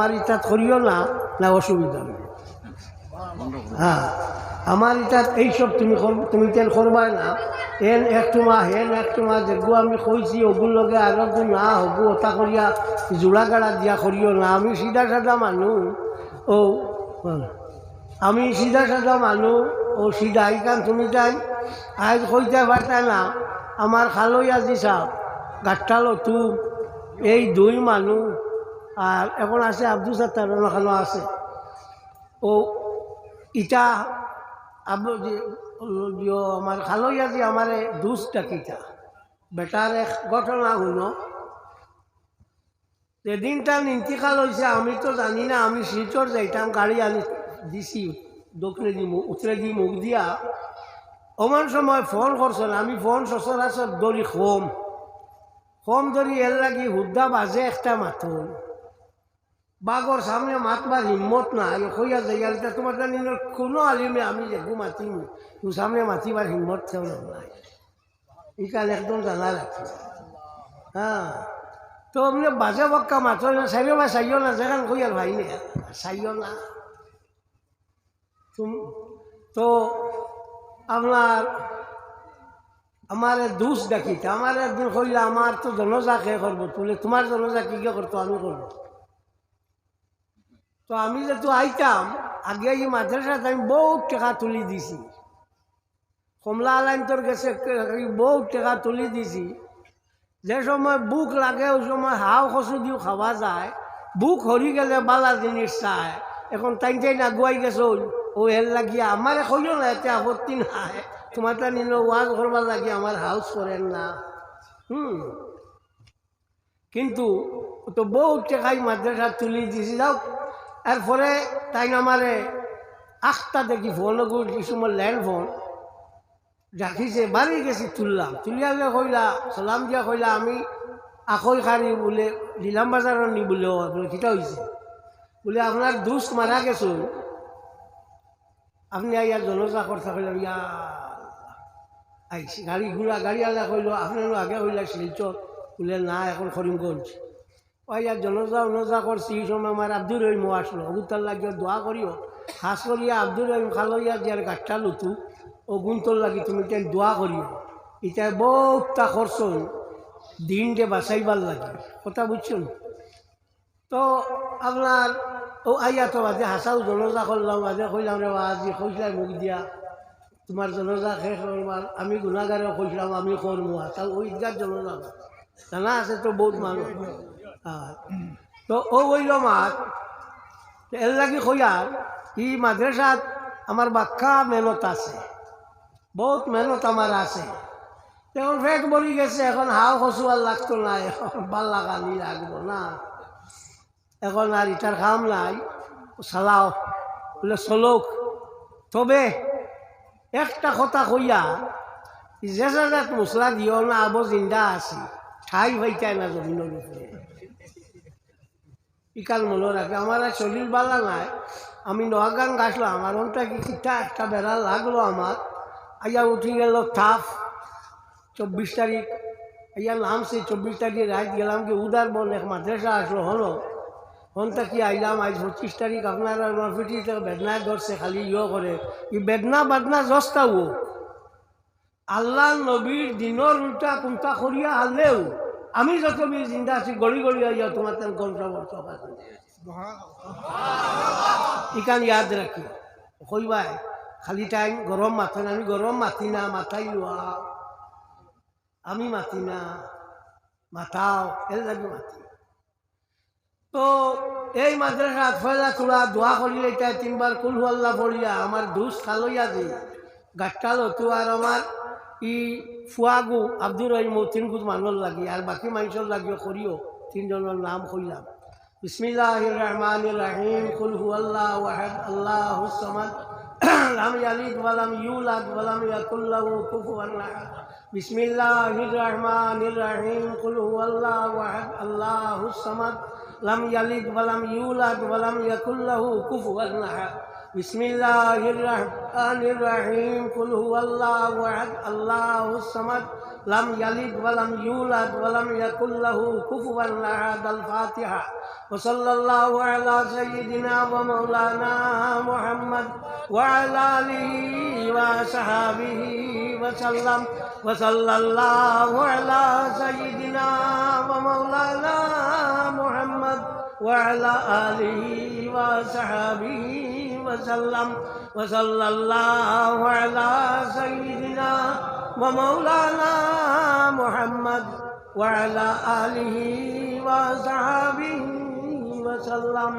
আমার ইচ্ছা করিও না না অসুবিধা নেই। হ্যাঁ আমার ইচ্ছা এইসব তুমি তুমি তেল করবাই না। হেন একটু মা হেন একটু মা যেগু আমি কইছি ওগুর লগে আরও না হগু ওটা করিয়া জোড়া গাড়া দিয়া করিও না। আমি সিধা সাদা মানুষ ও আমি সিধা সাদা মানুষ ও সিধা, এইখান তুমি তাই আজ কইতে পারতা না, আমার খালই আজি সাহ গাঠটালো তু এই দুই মানুষ আর এখন আছে আব্দুল সাত্তার ওখানে আছে। ও ইটা আমার খালইয়া যে আমার দুষ্টা কিটা বেটার এক ঘটনা হলো যেদিনটা ইন্তিকাল হয়েছে আমি তো জানি না, আমি শিলচর যাইতাম, গাড়ি আনি দিছি, দক্ষিণে দি উত্তরে দি মুখ দিয়া। অমান সময় ফোন করছেন আমি ফোন সচরাচর দড়ি খোম। খোম ধরি এর লাগি হুদ্দা বাজে একটা মাথন বাঘর সামনে মাতবার হিম্মত না আগে কইয়া যাই আর এটা তোমার জানি কোনো আলিমে আমি যেগু মাতিম তোর সামনে মাতিবার হিম্মত থেও নাই। ইকাল একদম জানা রাখছি হ্যাঁ তো আপনি বাজে বক্কা মাথো না সাইও বা সাইও না যেখান কই আর ভাই নে। সাইও না। তুম তো আপনার আমার দুষ দেখিতে আমার একদিন কইলে আমার তো জনজা কে করব তুলে তোমার জনজা কে করতো আমি করব তো আমি যেহেতু আইতাম, আগে এই মাদ্রাসাতে আমি বহুত টাকা তুলি দিছি। কমলা আলাইন তোর গেছে বহুত টাকা তুলি দিছি। যে সময় বুক লাগে, ওই সময় হাও খসু দিও খাওয়া যায়। বুক হরি গেলে বালা জিনিস চায় এখন তাই তাই আগুয়াই গেছে ও এর লাগিয়ে আমার কইও না এতে আপত্তি নাই। তোমার তা নিল ওয়াজ করবার লাগে আমার হাউস করেন না। হুম। কিন্তু, তো বহুত টাকাই মাদ্রাসা তুলি দিছি যাও এরপরে তাই আমারে আখটা দেখি ফোন কিছুমান ল্যান্ড ফোন। রাখিছে বাড়ি গেছি তুললাম। গিয়ে কইলা, সালাম দিয়া কইলা, আমি আখৈ খারি বোলে লীলাম বাজাৰৰ নি বোলে বোলে কিটা হৈছে? বোলে আপোনাৰ দুচ মাৰা গেছো। আপনি আইয়া জনজা কথা কইলাম ইয়া আইছি গাড়ি ঘোড়া গাড়ি আলা কইলো আপনারও আগে কইলা শিলচর বলে না, এখন করিমগঞ্জ ওইয়া জনজা অনুজা করছি এই সময় আমার আব্দুর রহিম আসলো। অগুতার লাগিয়ে দোয়া করিও খাস করিয়া আব্দুর রহিম খালইয়া যার গাঠটা লুতু ও গুন্তর লাগি তুমি তেন দোয়া করিও এটা বহুতটা খরচ দিনটে বাঁচাইবার লাগে, কথা বুঝছেন তো আপনার ও আইয়া তো বাজে হাসাও জনজা করলাম বাজে কইলাম রে আজি কইসলাই মুখ দিয়া। তোমার জনজা শেষ করবার আমি গুণাগারে কইসলাম আমি করব হাসাও ওই ঈদগার জনজা জানা আছে তো বহুত মানুষ তো ও কইল মাত এর লাগি কইয়ার ই মাদ্রাসাত আমার বাক্কা মেহনত আছে, বহুত মেহনত আমার আছে। এখন ফেট বলি গেছে, এখন হাও খসু আর লাগতো না এখন ভালো লাগানি লাগবো না। এখন আর ইটার খাম নাই, চালাও, বলে চলক। তবে একটা কথা কইয়া, যে জায়গাত মশলা দিও না, আবো জিন্দা আছি, ঠাই হইতাই না জমিনের উপরে ইকাল মনে রাখে। আমার আর শরীর বালা নাই। আমি নোয়াগান গাছলাম আমার ওনটা কি কিটা একটা বেড়া লাগল আমার। আইয়া উঠি গেল থাফ চব্বিশ তারিখ। আইয়া নামছে, চব্বিশ তারিখে রাত গেলাম কি উদার বল এক মাদ্রাসা আসলো, হলো। হনটা কি আইলাম আজ পঁচিশ তারিখ আপনার নরফিটি বেদনায় ধরছে, খালি ইয়ে করে। ই বেদনা বাদনা জস্তা ও। আল্লাহ নবীর দিনের উল্টা কুমটা করিয়া হারলেও আমি যত বি জিন্দা আছি, গড়ি গড়ি আইয়া তোমার তেন বর্ষ ইকান ইয়াদ রাখি। কইবাই, খালি টাইম গরম মাথা আমি গরম মাতি না, মাথাই লোয়া আমি মাতি না, মাথাও এর লাগি মাতি তো এই মাদ্রাসা ফয়লা তোলা দোয়া করিলে এটা তিনবার কুলহু আল্লাহ পড়িয়া, আমার দুষ খালইয়া দি। গাঠটালো তো আর আমার ই ফুয়াগু আব্দুর রহিম তিন গুজ মানুষ লাগি আর বাকি মানুষের লাগিও করিও তিনজনের নাম কইলাম বিসমিল্লাহ রহমান রহিম কুল হু আল্লাহ ওয়াহাদ আল্লাহ সামাদ লাম ইয়ালিদ ওয়ালাম ইউলাদ ওয়ালাম ইয়াকুল লাহু কুফুয়ান আহাদ বিসমিল্লাহির রহমানির রহিম কুল হু আল্লাহ ওয়াহাদ আল্লাহু সামাদ লাম ইয়ালিদ ওয়ালাম ইউলাদ ওয়ালাম ইয়াকুল লাহু কুফুয়ান আহাদ بسم الله الرحمن الرحيم. قل هو الله أحد الله الصمد لم يلد ولم يولد ولم يكن له كفوا أحد. الفاتحة. وصلى الله على سيدنا ومولانا محمد وعلى آله وصحبه وسلم. وصلى الله على سيدنا ومولانا وعلى آله وصحبه وسلم وصلى الله على سيدنا ومولانا محمد وعلى آله وصحبه وسلم.